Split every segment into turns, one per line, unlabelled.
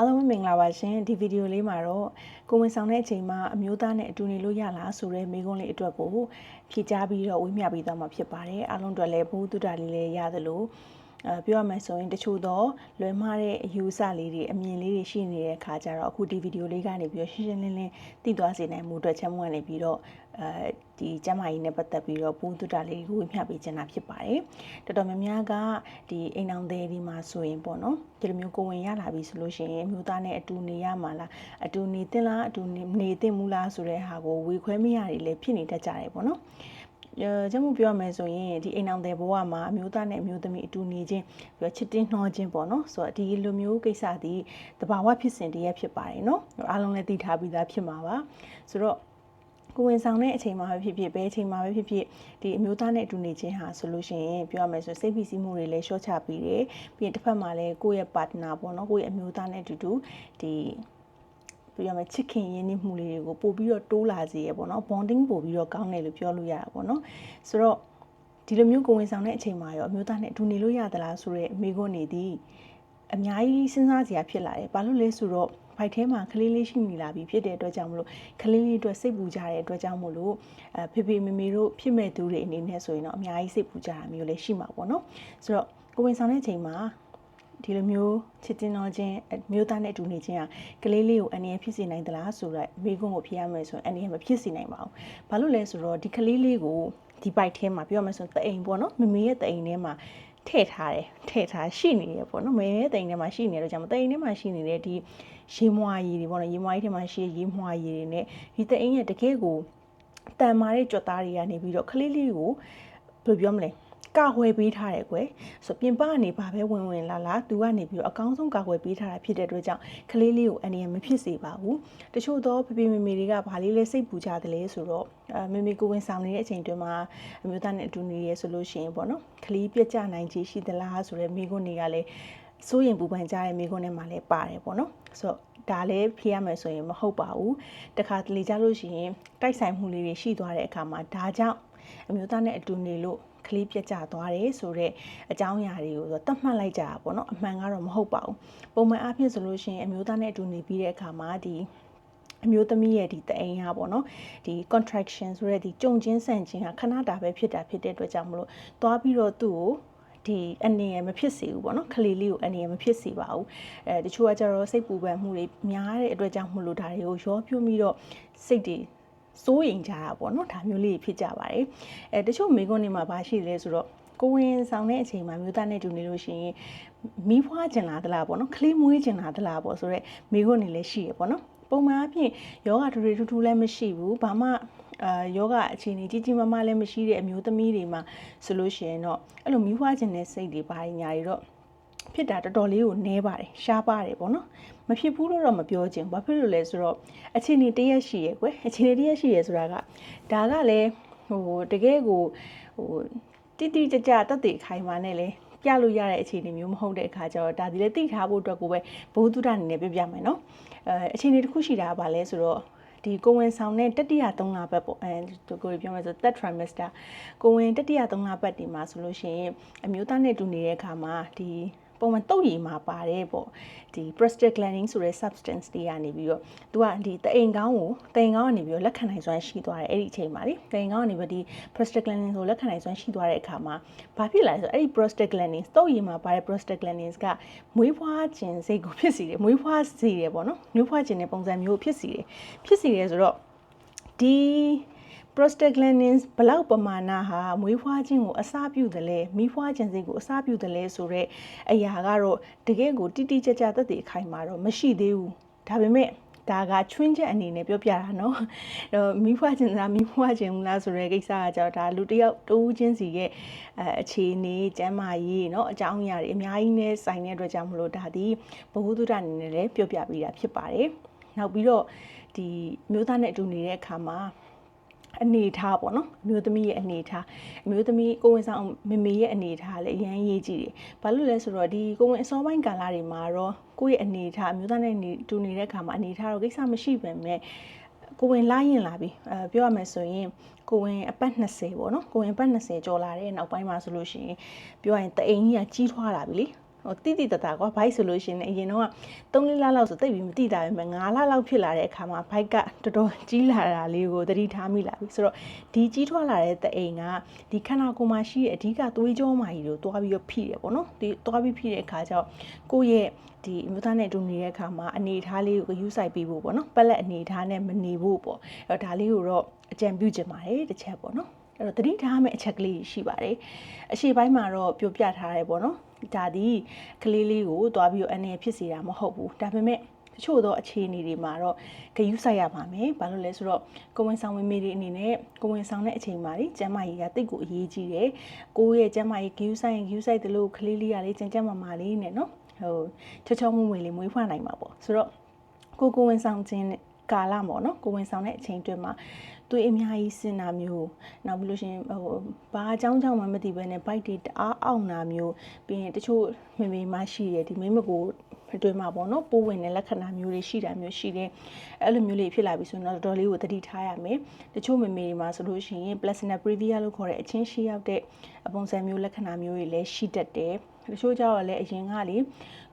အားလုံးပဲမင်္ဂလာပါရှင်ဒီဗီဒီယိုလေးမှာတော့ကိုဝင်ဆောင်တဲ့အချိန်မှာအမျိုးသားနဲ့အတူနေလို့ရလားဆိုတဲ့မိကုံးလေးအတွက်ကိုဖြေကြားပြီးတော့ဝေမျှပေးသွားမှာဖြစ်ပါတယ်အားလုံးအတွက်လည်းဘုသူတ္တလေးလေးရသလိုအဲ ပြောရမယ်ဆိုရင်တချို့တော့လွယ်မှားတဲ့အယူအဆလေးတွေအမြင်လေးတွေရှိနေတဲ့အခါကျတော့အခုဒီဗီဒီယိုလေးကနေပြီးတော့ရှင်းရှင်းလင်းလင်းသိသွားစေနိုင်မှုအတွက်ချက်မွန်နေပြီးတော့အဲဒီကျမ်းမာရေးနဲ့ပတ်သက်ပြီးတော့ဘုသူတ္တလေးကိုဝေမျှပေးချင်တာဖြစ်ပါတယ်တော်တော်များများကဒီအိမ်အောင်သေးဒီမှာဆိုရင်ပေါ့နော်ဒီလိုမျိုးကိုဝင်ရလာပြီဆိုလို့ရှိရင်မျိုးသားနဲ့အတူနေရမှာလားအတူနေသင့်လားအတူနေနေသင့်မူလားဆိုတဲ့ဟာကိုဝေခွဲမရတွေလည်းဖြစ်နေတတ်ကြတယ်ပေါ့နော်အဲ ကျမပြောရမယ်ဆိုရင်ဒီအိမ်အောင်တဲ့ဘဝမှာအမျိုးသားနဲ့အမျိုးသမီးအတူနေခြင်းပြီးတော့ချစ်တင်းနှောခြင်းပေါ့နော်ဆိုတော့ဒီလိုမျိုးကိစ္စဒီတဘာဝဖြစ်စဉ်တည်းရဖြစ်ပါတယ်နော်အားလုံးလည်းသိထားပြီးသားဖြစ်မှာပါဆိုတော့ကိုဝင်ဆောင်တဲ့အချိန်မှာပဲဖြစ်ဖြစ်ဘယ်အချိန်မှာပဲဖြစ်ဖြစ်ဒီအမျိုးသားနဲ့အတူနေခြင်းဟာဆိုလို့ရှိရင်ပြောရမယ်ဆိုစိတ်ဖိစီးမှုတွေလည်းရှော့ချပြီးတယ်ပြီးရင်တစ်ဖက်မှာလည်းကိုယ့်ရဲ့ partner ပေါ့နော်ကိုယ့်ရဲ့အမျိုးသားနဲ့အတူတူဒီ ပြောရမယ်ချစ်ခင်ရင်းနှီးမှုလေးတွေကိုပို့ပြီးတော့တိုးလာစေရပေါ့နော် bonding ပို့ပြီးတော့ကောင်းတယ်လို့ပြောလို့ရတာပေါ့နော်ဆိုတော့ဒီလိုမျိုးကိုဝင်ဆောင်တဲ့အချိန်မှာရောအမျိုးသားနဲ့အတူနေလို့ရသလားဆိုတော့မိခွန်းနေသည်အများကြီးစဉ်းစားစရာဖြစ်လာတယ်ဘာလို့လဲဆိုတော့ဖိုက်ထဲမှာကလေးလေးရှိနေလာပြီဖြစ်တဲ့အတွက်ကြောင့်မလို့ကလေးလေးအတွက်စိတ်ပူကြတဲ့အတွက်ကြောင့်မလို့အဲဖေဖေမေမေတို့ဖြစ်မဲ့သူတွေအနေနဲ့ဆိုရင်တော့အများကြီးစိတ်ပူကြတာမျိုးလည်းရှိမှာပေါ့နော်ဆိုတော့ကိုဝင်ဆောင်တဲ့အချိန်မှာ ဒီလိုမျိုးချစ်တင်တော်ချင်းမျိုးသားနဲ့တူနေချင်းကကလေးလေးကိုအနေနဲ့ဖြစ်စေနိုင်သလားဆိုတော့မိကုန်းကိုဖြေရမယ်ဆိုရင်အနေနဲ့မဖြစ်စေနိုင်ပါဘူး။ဘာလို့လဲဆိုတော့ဒီကလေးလေးကိုဒီပိုက်ထဲမှာပြောရမယ်ဆိုရင်တအိမ်ပေါ့နော်မမေရဲ့တအိမ်ထဲမှာထည့်ထားတယ်ထည့်ထားရှိနေရပေါ့နော်မမေရဲ့တအိမ်ထဲမှာရှိနေတော့ကြောင့်တအိမ်ထဲမှာရှိနေတဲ့ဒီရေမွာရည်တွေပေါ့နော်ရေမွာရည်ထဲမှာရှိရေမွာရည်တွေနဲ့ဒီတအိမ်ရဲ့တကယ်ကိုတန်မာတဲ့ကြွက်သားတွေကနေပြီးတော့ကလေးလေးကိုဘယ်လိုပြောမလဲ ကာဝယ်ပေးထားတယ်ကွယ်ဆိုပြင်ပကနေဘာပဲဝင်ဝင်လာလာသူကနေပြီးတော့အကောင်းဆုံးကာဝယ်ပေးထားတာဖြစ်တဲ့အတွက်ကြောင့်ကလေးလေးကိုအနေနဲ့မဖြစ်စေပါဘူးတချို့တော့ဖေဖေမေမေတွေကဘာလေးလဲစိတ်ပူကြတယ်လဲဆိုတော့အမေမေကိုဝင်ဆောင်နေတဲ့အချိန်တွင်းမှာအမျိုးသားနဲ့အတူနေရဆိုလို့ရှိရင်ပေါ့နော်ကလေးပြက်ကြနိုင်ခြေရှိသလားဆိုတော့မိခွန်းတွေကလည်းစိုးရင်ပူပန်ကြတဲ့မိခွန်းထဲမှာလည်းပါတယ်ပေါ့နော်ဆိုတော့ဒါလည်းဖြေရမယ်ဆိုရင်မဟုတ်ပါဘူးတခါတလေကြလို့ရှိရင်တိုက်ဆိုင်မှုလေးတွေရှိသွားတဲ့အခါမှာဒါကြောင့်အမျိုးသားနဲ့အတူနေလို့ ကလေးပြက်ကျသွားတယ်ဆိုတော့အကြောင်းအရာတွေကိုဆိုတတ်မှတ်လိုက်ကြတာပေါ့နော်အမှန်ကတော့မဟုတ်ပါဘူးပုံမှန်အားဖြင့်ဆိုလို့ရှိရင်အမျိုးသားနဲ့အတူနေပြီးတဲ့အခါမှာဒီအမျိုးသမီးရဲ့ဒီတအိမ်ဟာပေါ့နော်ဒီ contraction ဆိုတဲ့ဒီကြုံချင်းဆန့်ခြင်းဟာခဏတာပဲဖြစ်တာဖြစ်တဲ့အတွက်ကြောင့်မလို့သွားပြီးတော့သူ့ကိုဒီအနေရမဖြစ်စေဘူးပေါ့နော်ခလေးလေးကိုအနေရမဖြစ်စေပါဘူးအဲတချို့ကကျတော့စိတ်ပူပန်မှုတွေများတဲ့အတွက်ကြောင့်မလို့ဒါတွေကိုရောပြပြီးတော့စိတ်တွေ စိုးရင်ကြတာပေါ့နော်ဒါမျိုးလေးဖြစ်ကြပါတယ်အဲတချို့မိကွန်းတွေမှာဘာရှိလဲဆိုတော့ကိုဝင်ဆောင်တဲ့အချိန်မှာမြို့သားနဲ့တူနေလို့ရှိရင်မီးဖွားကျင်လာသလားပေါ့နော်ကလေးမွေးကျင်လာသလားပေါ့ဆိုတော့မိကွန်းတွေလည်းရှိရပေါ့နော်ပုံမှန်အဖြစ်ယောဂထူထူထူလည်းမရှိဘူးဘာမှအာယောဂအခြေအနေကြီးကြီးမားမားလည်းမရှိတဲ့အမျိုးသမီးတွေမှာဆိုလို့ရှိရင်တော့အဲ့လိုမီးဖွားခြင်းတဲ့စိတ်တွေဘာညာတွေတော့ ဖြစ်တာတော်တော်လေးကိုနဲပါတယ်ရှားပါတယ်ပေါ့နော်မဖြစ်ဘူးလို့တော့မပြောချင်ဘာဖြစ်လို့လဲဆိုတော့အခြေအနေတရက်ရှိရဲ့ကွယ်အခြေအနေတရက်ရှိရဲ့ဆိုတာကဒါကလည်းဟိုတကယ်ကိုဟိုတိတိကျကျတက်တည်ခိုင်မာနဲ့လဲပြလို့ရတဲ့အခြေအနေမျိုးမဟုတ်တဲ့အခါကျတော့ဒါဒီလည်းသိထားဖို့အတွက်ကိုပဲဘုသူဒ္ဓအနေနဲ့ပြပြမယ်နော်အဲအခြေအနေတစ်ခုရှိတာကဘာလဲဆိုတော့ဒီကိုဝင်ဆောင်တဲ့တတိယ3လပတ်ပေါ့အဲကိုပြောမယ်ဆို third trimester ကိုဝင်တတိယ3လပတ်ဒီမှာဆိုလို့ရှိရင်အမျိုးသားနဲ့တူနေတဲ့အခါမှာဒီ ပုံမှန်တုပ်ရည်မှာပါတယ်ပေါ့ဒီ prostaglandin ဆိုတဲ့ substance တွေကနေပြီးတော့သူကဒီတအိမ်ကောင်းကိုတအိမ်ကောင်းကနေပြီးတော့လက်ခံနိုင်စွမ်းရှိသွားတယ်အဲ့ဒီအချိန်မှာလေတအိမ်ကောင်းကနေပြီးဒီ prostaglandin ကိုလက်ခံနိုင်စွမ်းရှိသွားတဲ့အခါမှာဘာဖြစ်လာလဲဆိုတော့အဲ့ဒီ prostaglandin တုပ်ရည်မှာပါတဲ့ prostaglandin ကမွေးဖွားခြင်းစိတ်ကိုဖြစ်စီတယ်မွေးဖွားစေတယ်ပေါ့နော်မွေးဖွားခြင်းတဲ့ပုံစံမျိုးဖြစ်စီတယ်ဖြစ်စီတယ်ဆိုတော့ဒီ prostaglandins ဘလောက်ပမာဏဟာမွေးဖွားခြင်းကိုအစပြုတယ်လဲမိဖွားခြင်းစိတ်ကိုအစပြုတယ်လဲဆိုတော့အရာကတော့တကယ်ကိုတိတိကျကျသက်သေအခိုင်မှာတော့မရှိသေးဘူးဒါပေမဲ့ဒါကချွင်းချက်အနေနဲ့ပြောပြတာเนาะအဲ့တော့မိဖွားခြင်းလားမိဖွားခြင်းလားဆိုတဲ့ကိစ္စကကြောင့်ဒါလူတစ်ယောက်တူးချင်းစီရဲ့အဲအခြေအနေကျမ်းမာရေးเนาะအကြောင်းအရာတွေအများကြီးနဲ့ဆိုင်တဲ့အတွက်ကြောင့်မလို့ဒါဒီဘဝတုဒ္ဒအနေနဲ့လည်းပြောပြပေးတာဖြစ်ပါတယ်နောက်ပြီးတော့ဒီမျိုးသားနဲ့အတူနေတဲ့အခါမှာ အနေထားပေါ့နော်အမျိုးသမီးရဲ့အနေထားအမျိုးသမီးကိုဝင်ဆောင်မမေရဲ့အနေထားလည်းအရန်ရေးကြည့်တယ်။ဘာလို့လဲဆိုတော့ဒီကိုဝင်အစောပိုင်းကာလတွေမှာတော့ကိုယ့်ရဲ့အနေထားအမျိုးသားနဲ့တူနေတဲ့အခါမှာအနေထားတော့ကိစ္စမရှိပဲမဲ့ကိုဝင်လာရင်လာပြီအဲပြောရမယ်ဆိုရင်ကိုဝင်အပတ်20ပေါ့နော်ကိုဝင်အပတ်20ကျော်လာတဲ့နောက်ပိုင်းမှာဆိုလို့ရှိရင်ပြောရရင်တအိမ်ကြီးကကြီးထွားလာပြီလေ ဟဟိုတိတိတတကွာဘိုက်ဆိုလို့ရှိရင်လည်းအရင်တော့3လလောက်ဆိုတိတ်ပြီးမတိတာပဲမဲ့9လလောက်ဖြစ်လာတဲ့အခါမှာဘိုက်ကတော်တော်ကြီးလာတာလေးကိုသတိထားမိလာပြီဆိုတော့ဒီကြီးထွားလာတဲ့တအိမ်ကဒီခန္ဓာကိုယ်မှာရှိတဲ့အဓိကသွေးကြောမာကြီးကိုတွားပြီးတော့ဖိတယ်ပေါ့နော်ဒီတွားပြီးဖိတဲ့အခါကျတော့ကိုယ့်ရဲ့ဒီအမျိုးသားနဲ့အတူနေတဲ့အခါမှာအနေအထားလေးကိုယူဆိုင်ပြီးဖို့ပေါ့နော်ပက်လက်အနေအထားနဲ့မနေဖို့ပေါ့အဲ့တော့ဒါလေးကိုတော့အကြံပြုချင်ပါတယ်တစ်ချက်ပေါ့နော် အဲ့တော့တတိထားမယ့်အချက်ကလေးရှိပါတယ်အရှိပိုင်းမှာတော့ပြောပြထားတယ်ပေါ့နော်ဒါဒီကလေးလေးကိုသွားပြီးတော့အနေဖြစ်စေတာမဟုတ်ဘူးဒါပေမဲ့တချို့သောအခြေအနေတွေမှာတော့ဂယုဆိုင်ရပါမယ်။ဘာလို့လဲဆိုတော့ကိုဝင်ဆောင်ဝင်မေတွေအနေနဲ့ကိုဝင်ဆောင်တဲ့အချိန်မှာလေကျမ်းမာရေးကတိတ်ကိုအရေးကြီးတယ်။ကိုရဲ့ကျမ်းမာရေးဂယုဆိုင်ရင်ဂယုဆိုင်တယ်လို့ကလေးလေးကလေကျန်ကျမ်းမာမာလေးနဲ့နော်ဟိုချောချောမွေ့မွေ့လေးမွေးဖွားနိုင်မှာပေါ့။ဆိုတော့ကိုကိုဝင်ဆောင်ခြင်း ကာလပေါ့နော်ကိုဝင်ဆောင်တဲ့အချိန်တွင်းမှာသွေးအများကြီးစင်တာမျိုးနောက်ပြီးလို့ရှိရင်ဟိုဘာအကြောင်းကြောင့်မှမသိဘဲနဲ့ bite တွေတအားအောင်တာမျိုးပြီးရင်တချို့မေမေမရှိရဒီမိမကိုအတွင်းမှာပေါ့နော်ပိုးဝင်တဲ့လက္ခဏာမျိုးတွေရှိတာမျိုးရှိတယ်အဲ့လိုမျိုးလေးဖြစ်လာပြီဆိုတော့တော်တော်လေးကိုသတိထားရမယ်တချို့မေမေတွေမှာဆိုလို့ရှိရင် placenta previa လို့ခေါ်တဲ့အချင်းရှိရောက်တဲ့အပုံစံမျိုးလက္ခဏာမျိုးတွေလည်းရှိတတ်တယ်တချို့ကြောက်လည်းအရင်ကလေ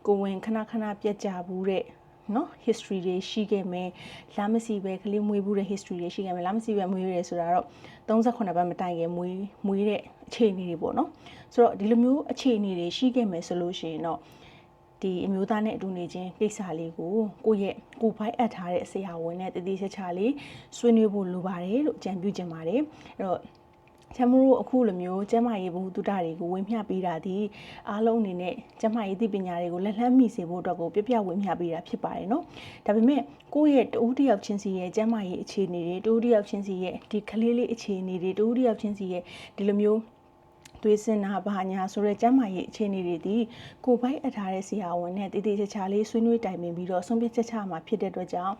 ကိုဝင်ခဏခဏပြက်ကြဘူးတဲ့ နော် history တွေရှိခဲ့မယ်လာမစီပဲကလေးမွေးဘူးတဲ့ history တွေရှိခဲ့မယ်လာမစီပဲမွေးရဲဆိုတာတော့38ပတ်မတိုင်ခင်မွေးမွေးတဲ့အခြေအနေတွေပေါ့နော်ဆိုတော့ဒီလိုမျိုးအခြေအနေတွေရှိခဲ့မယ်ဆိုလို့ရှိရင်တော့ဒီအမျိုးသားနဲ့အတူနေခြင်းကိစ္စလေးကိုကိုယ့်ရဲ့ကိုယ်ပိုင်အပ်ထားတဲ့ဆရာဝန်နဲ့တည်တည်ချာချာလေးဆွေးနွေးဖို့လိုပါတယ်လို့အကြံပြုချင်ပါတယ်အဲ့တော့ ချမ်းမတို့အခုလိုမျိုးကျမရေးဘူးတုဒ္ဒတွေကိုဝင်မျှပေးတာဒီအားလုံးအနေနဲ့ကျမရေးသိပညာတွေကိုလက်လှမ်းမိစေဖို့အတွက်ကိုပြပြဝင်မျှပေးတာဖြစ်ပါတယ်နော်ဒါပေမဲ့ကိုယ့်ရဲ့တူတယောက်ချင်းစီရဲ့ကျမရေးအခြေအနေတွေတူတယောက်ချင်းစီရဲ့ဒီကလေးလေးအခြေအနေတွေတူတယောက်ချင်းစီရဲ့ဒီလိုမျိုးသွေးစင်နာဘာညာဆိုတဲ့ကျမ်းမာရေးအခြေအနေတွေဒီကိုပိုက်အပ်ထားတဲ့ဆရာဝန်နဲ့တည်တည်ချာချာလေးဆွေးနွေးတိုင်ပင်ပြီးတော့ဆုံးဖြတ်ချက်ချမှာဖြစ်တဲ့အတွက်ကြောင့်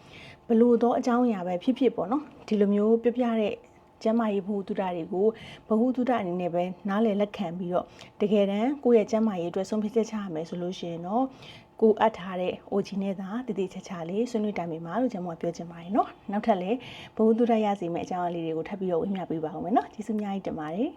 ဘလို့တော့အကြောင်းအရာပဲဖြစ်ဖြစ်ပေါ့နော်ဒီလိုမျိုးပြပြတဲ့ ကျမ်းမာရေးဘဟုတုဒတွေကိုဘဟုတုဒအနေနဲ့ပဲနားလည်လက်ခံပြီးတော့တကယ်တမ်းကိုယ့်ရဲ့ကျမ်းမာရေးအတွက်ဆုံးဖြတ်ချက်ချရမယ်ဆိုလို့ရှိရင်တော့ကိုအပ်ထားတဲ့ OG နဲ့သာတည်တည်ချာချာလေးဆွေးနွေးတိုင်ပင်ပါလို့ကျွန်မပြောချင်ပါတယ်เนาะနောက်ထပ်လည်းဘဟုတုဒရစီမယ့်အကြောင်းအရာလေးတွေကိုထပ်ပြီးတော့ဝေမျှပေးပါဦးမယ်เนาะကျေးဇူးအများကြီးတင်ပါတယ်